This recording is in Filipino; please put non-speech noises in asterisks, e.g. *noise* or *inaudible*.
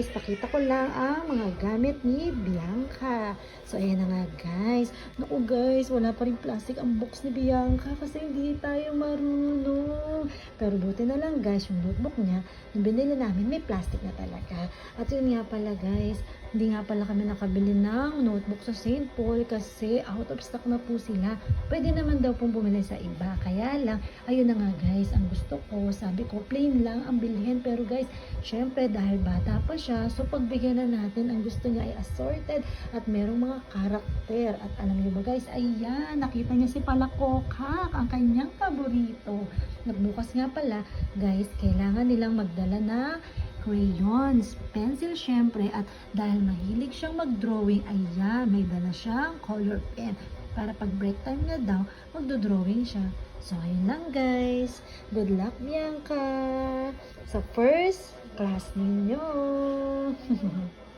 guys, pakita ko lang ang mga gamit ni Bianca. So, ayan na nga guys. Naku guys, wala pa rin plastic ang box ni Bianca kasi hindi tayo marunong. Pero buti na lang guys, yung notebook niya, yung binili namin, may plastic na talaga. At yun nga pala guys, hindi nga pala kami nakabili ng notebook sa St. Paul kasi out of stock na po sila. Pwede naman daw pong bumili sa iba. Kaya lang, ayun na nga guys, ang gusto ko, sabi ko, plain lang ang bilhin. Pero guys, syempre dahil bata pa siya, so pagbigyan na natin, ang gusto niya ay assorted at merong mga karakter. At alam niyo ba guys, ayan, nakita niya si Palakokak, ang kanyang paborito. Nagbukas nga pala, guys, kailangan nilang magdala na crayons, pencil syempre, at dahil mahilig siyang mag-drawing, ayan, may dala siyang color pen. Para pag break time niya daw, magdo-drawing siya. So, ayun lang guys. Good luck, Bianca! Sa first class ninyo. *laughs*